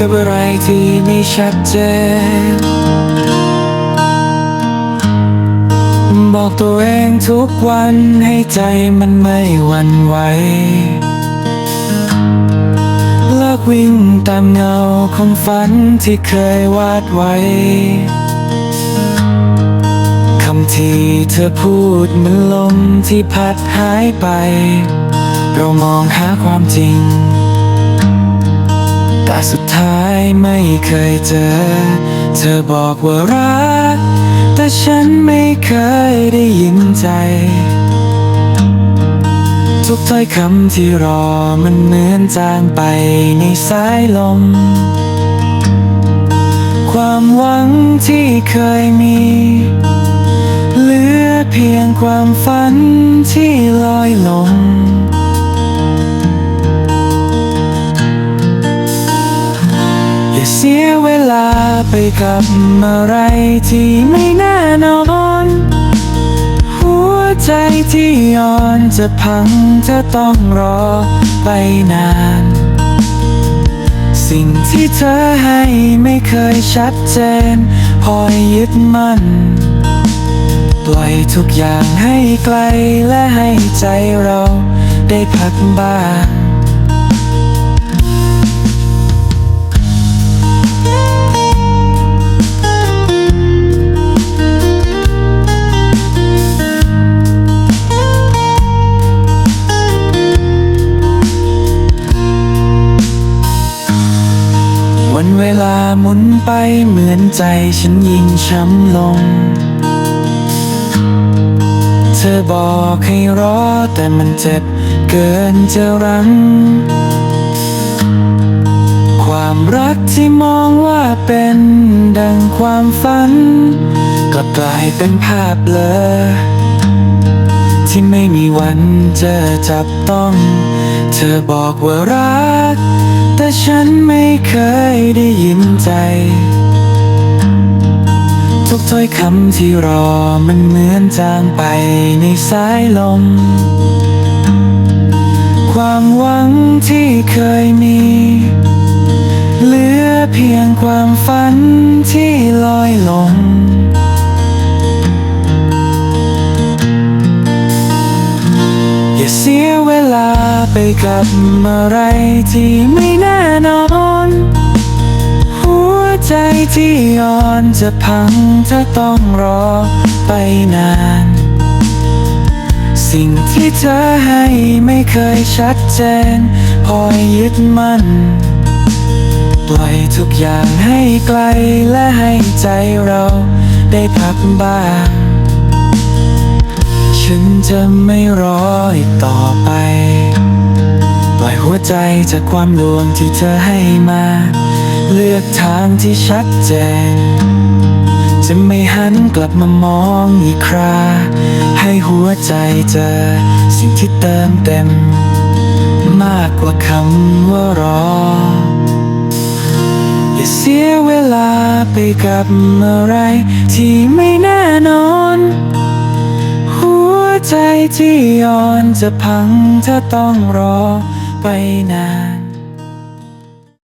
กับอะไรที่ไม่ชัดเจน บอกตัวเองทุกวันให้ใจมันไม่หวั่นไหวเลิกวิ่งตามเงาของฝันที่เคยวาดไว้คำที่เธอพูดเหมันลมที่พัดหายไป เรามองหาความจริง สุดท้ายไม่เคยเจอ เธอบอกว่ารัก แต่ฉันไม่เคยได้ยินใจ ทุกถ้อยคำที่รอมันเหมือนจางไปในสายลม ความหวังที่เคยมี เหลือเพียงความฝันที่ลอยลง อย่าเสียเวลาไปกับอะไรที่ไม่แน่นอน หัวใจที่อ่อนจะพังจะต้องรอไปนาน สิ่งที่เธอให้ไม่เคยชัดเจน พอยึดมั่นปล่อยทุกอย่างให้ไกลและให้ใจเราได้พักบ้าง ไปเหมือนใจฉันยิ่งช้ำลง เธอบอกให้รอแต่มันเจ็บเกินจะรั้ง ความรักที่มองว่าเป็นดังความฝัน กลับกลายเป็นภาพเบลอที่ไม่มีวันจอจับต้อง เธอบอกว่ารัก ฉันไม่เคยได้ยินใจ ทุกถ้อยคำที่รอมันเหมือนจางไปในสายลม ความหวังที่เคยมี เหลือเพียงความฝันที่ลอยลง อย่าเสียเวลาไปกับอะไรที่ไม่แน่นอน หัวใจที่อ่อนจะพังถ้าต้องรอไปนาน สิ่งที่เธอให้ไม่เคยชัดเจน พอยึดมั่นปล่อยทุกอย่างให้ไกลและให้ใจเราได้พักบ้าง ฉันจะไม่รออีกต่อไป ปล่อยหัวใจจากความลวงที่เธอให้มา เลือกทางที่ชัดเจน จะไม่หันกลับมามองอีกครา ให้หัวใจเจอสิ่งที่เติมเต็ม มากกว่าคำว่ารอ อย่าเสียเวลาไปกับอะไรที่ไม่แน่นอน ใจที่อ่อนจะพังถ้าต้องรอไปนาน